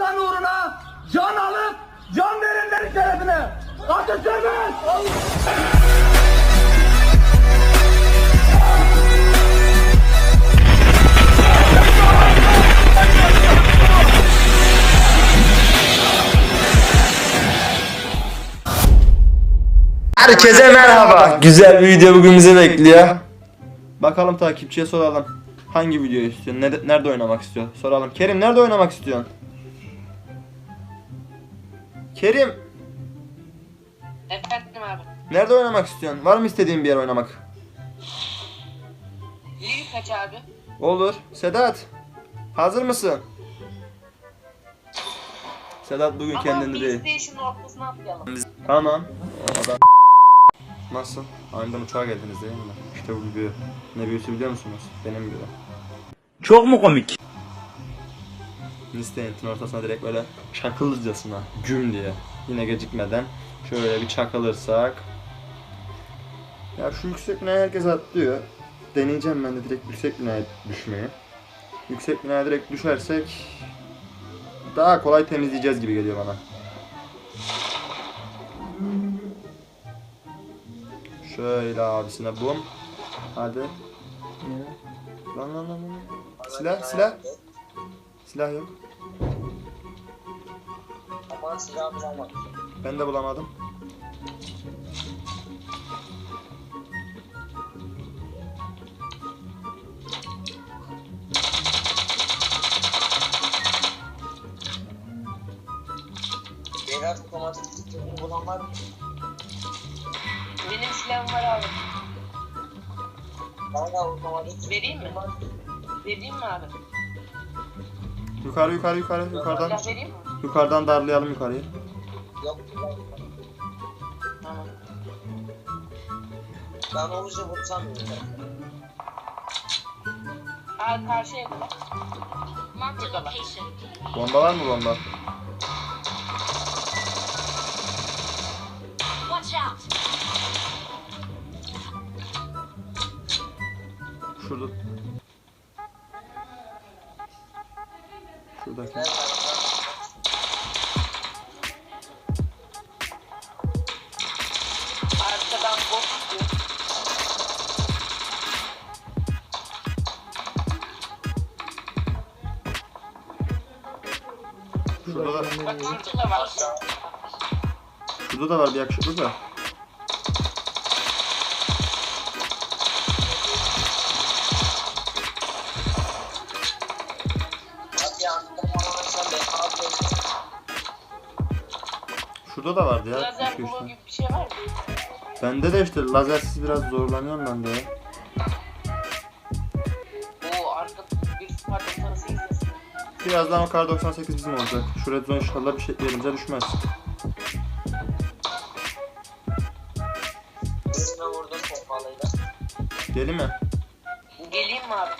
vatan uğruna can alıp can verenlerin şerefine. Ateş serbest! Herkese merhaba. Güzel bir video bugün bizi bekliyor. Bakalım takipçiye soralım. Hangi videoyu istiyorsun? Nerede, nerede oynamak istiyor? Soralım. Kerim nerede oynamak istiyorsun? Kerim Efendim abi. nerede oynamak istiyorsun? Var mı istediğin bir yer oynamak? Ligi kaç abi? Olur. Sedat hazır mısın? Sedat bugün Ama kendinde değil. PlayStation ortasına atlayalım. Tamam. Adam. Nasıl? Aniden uçağa geldiniz değil mi? İşte bu büyü. Ne büyüsü biliyor musunuz? Benim büyü. Çok mu komik? Listeyentin ortasına direkt böyle çakılırcasına güm diye yine gecikmeden şöyle bir çakılırsak. Ya şu yüksek binaya herkes atlıyor. Deneyeceğim ben de direkt yüksek binaya düşmeyi. Yüksek binaya direkt düşersek daha kolay temizleyeceğiz gibi geliyor bana. Şöyle abisine bum. Hadi. Lan lan lan. Silah silah silah yok Ama silah bulamadım. Ben de bulamadım. Beyler otomatik sistemi bulan var mı? Benim silahım var abi. Hala otomatik Vereyim mi? Vereyim mi abi? Yukarı yukarı yukarı yukarıdan Silah vereyim mi? yukarıdan darlayalım yukarıyı. yok. Tamam. Ben olunca vursam mı? Aa karşı evde. Marked a Burada bak. location. Bomba var mı bomba? Da, Bak şurada da var. şurada da var bir yakışıklı da. Şurada da vardı ya. Lazer iki, üç bulu tane. gibi bir şey var mı? Bende de işte lazersiz biraz zorlanıyorum ben de ya. Birazdan o kar 98 bizim olacak. Şu red zone inşallah bir şey yerimize düşmez. Birine vurdum pompalıyla. Deli mi? Geleyim mi abi?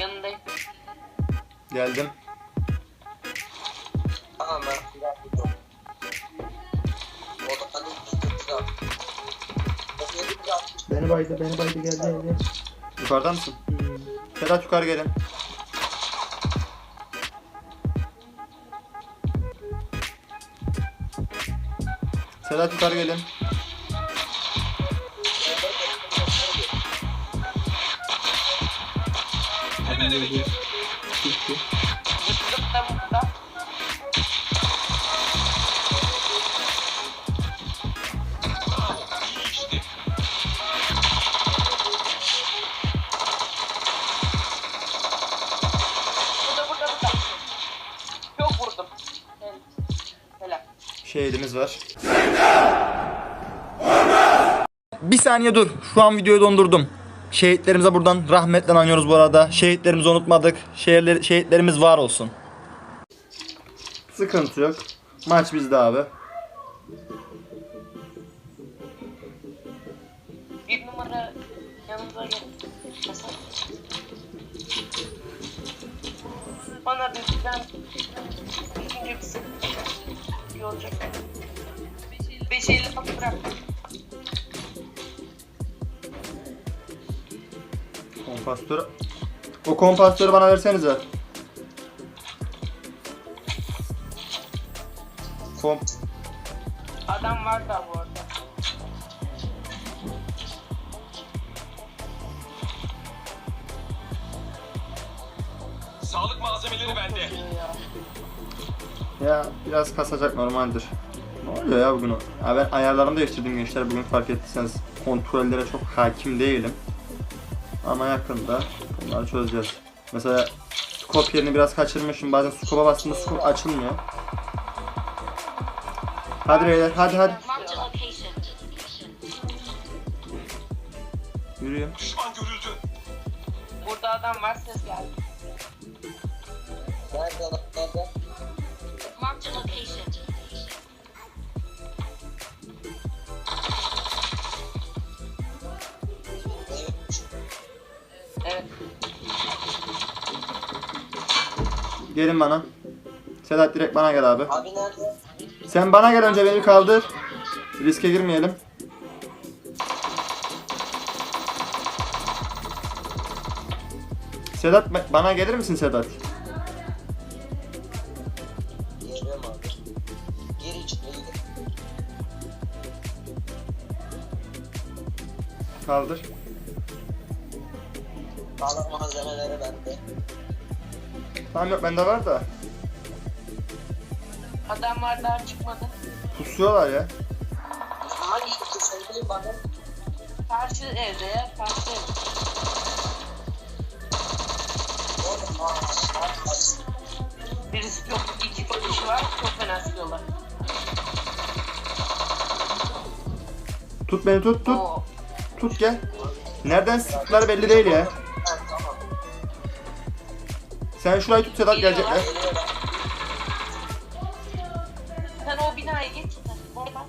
Yanındayım. Geldim. Tamam ben silah buldum. O da hadi bir silah. O yedi bir atmış. Beni baydı, beni baydı geldi geldi. Yukarıda mısın? Sedat yukarı gelin. Sedat yukarı gelin. Zıplık Helal. Şehidimiz var. Bir saniye dur. Şu an videoyu dondurdum. Şehitlerimize buradan rahmetle anıyoruz bu arada. Şehitlerimizi unutmadık. Şehirler, şehitlerimiz var olsun. Sıkıntı yok. Maç bizde abi. Bir numara yanımıza gel. Bana bizden düzgünce bir. İyi olacak. 5.50 bak bırak. Kompastör O kompasları bana versenize. Komp Adam var da bu arada. Sağlık malzemeleri bende. Ya. biraz kasacak normaldir. Ne oluyor ya bugün? Ya ben ayarlarımı değiştirdim gençler bugün fark ettiyseniz kontrollere çok hakim değilim. Ama yakında bunları çözeceğiz. Mesela scope yerini biraz kaçırmışım. Bazen scope'a bastığımda scope açılmıyor. Hadi beyler hadi hadi. Yürüyün. Burada adam var ses geldi. Evet. Gelin bana. Sedat direkt bana gel abi. Abi nerede? Sen bana gel önce beni kaldır. Riske girmeyelim. Sedat ba- bana gelir misin Sedat? Geliyorum abi. Gir içine gir. Kaldır. Sağlık malzemeleri bende. Tamam yok bende var da. Adam var daha çıkmadı. Pusuyorlar ya. Hangi iki söyleyin bana? Karşı evde ya. Karşı evde. Oğlum aa. Birisi çok iki kişi var. Çok fena sıkıyorlar. Tut beni tut tut. Oo. Tut gel. Nereden sıktıkları belli değil ya. Sen şurayı tut Sedat gelecekler. Geliyorum. Sen o binaya geç. Orada.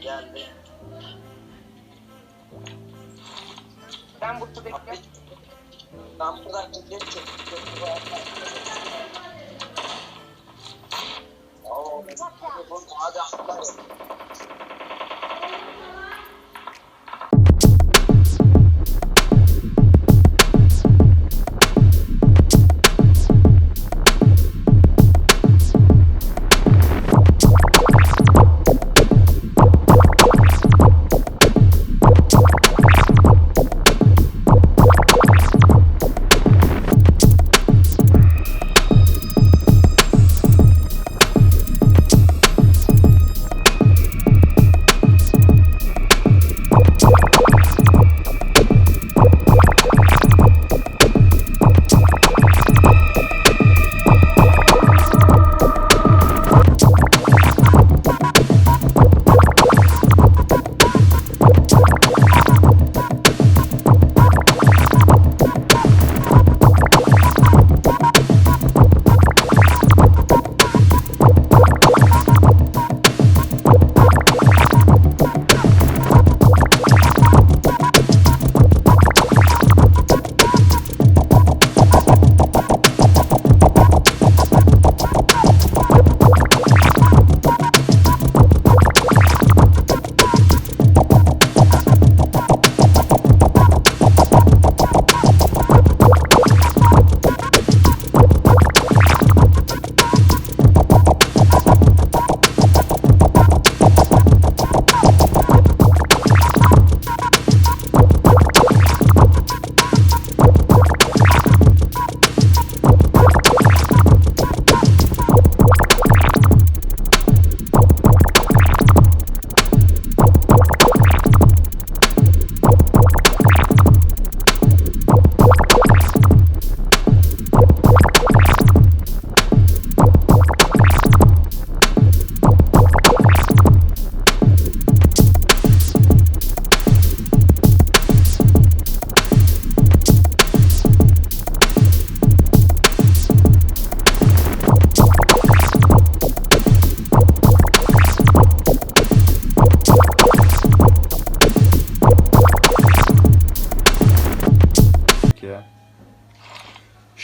Geldi. Ben burada bekliyorum. Ben buradan gidiyorum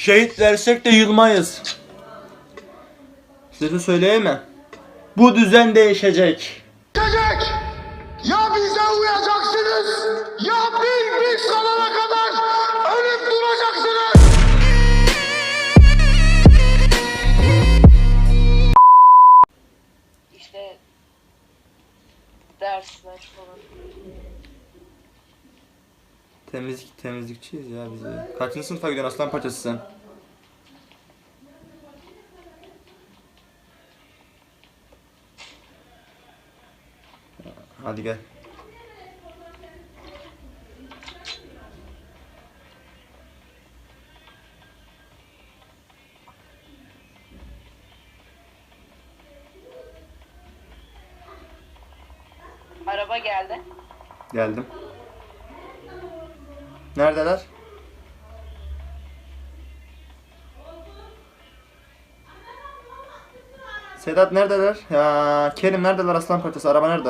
Şehit versek de yılmayız. Size mi? Bu düzen değişecek. Değişecek. Ya bize uyacaksınız ya biz biz kalana kadar ölüp duracaksınız. İşte dersler falan. Temizlik temizlikçiyiz ya biz. Kaçıncı sınıfa gidiyorsun aslan parçası sen? Hadi gel. Araba geldi. Geldim. Neredeler? Sedat neredeler? Ya Kerim neredeler aslan parçası? Araba nerede?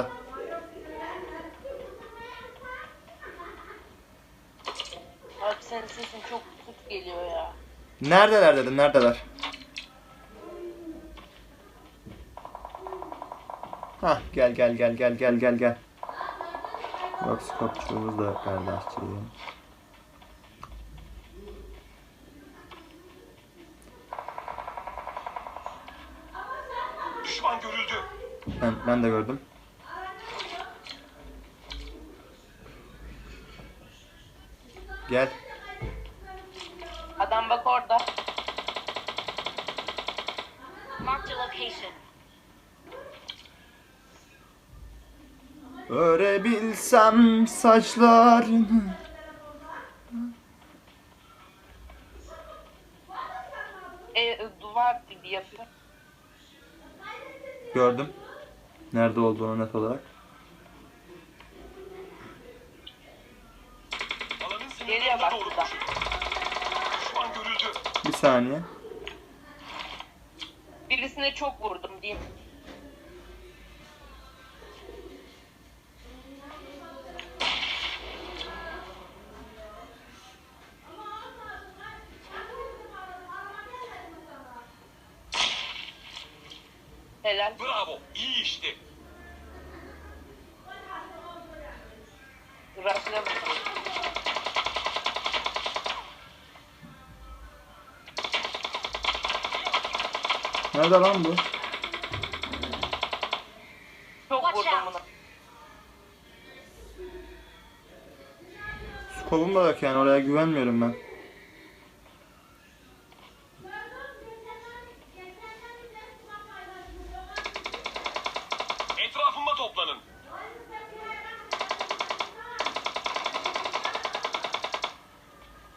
Abi senin sesin çok kısık geliyor ya. Neredeler dedim neredeler? Hah gel gel gel gel gel gel gel. Bak skopçuğumuz da kardeşçiyim. Düşman görüldü. Ben, ben de gördüm. Örebilsem saçlarını E, duvar gibi yapıyor. Gördüm. Nerede olduğunu net olarak. Geliyor bak burada. Bir saniye. Birisine çok vurdum diyeyim. Nerede lan bu? Çok vurdum buna. Skopum da yok yani oraya güvenmiyorum ben. Etrafıma toplanın.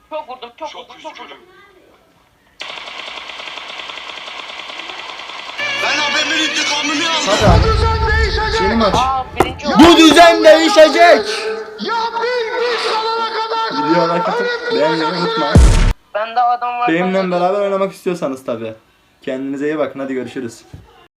Çok vurdum, çok, Çok vurdum, çok vurdum. üzgünüm. Hadi abi. Oldu. Bu düzen değişecek. Videoya like atıp beğenmeyi unutma. Bende adam var. Benimle beraber oynamak istiyorsanız tabi. Kendinize iyi bakın hadi görüşürüz.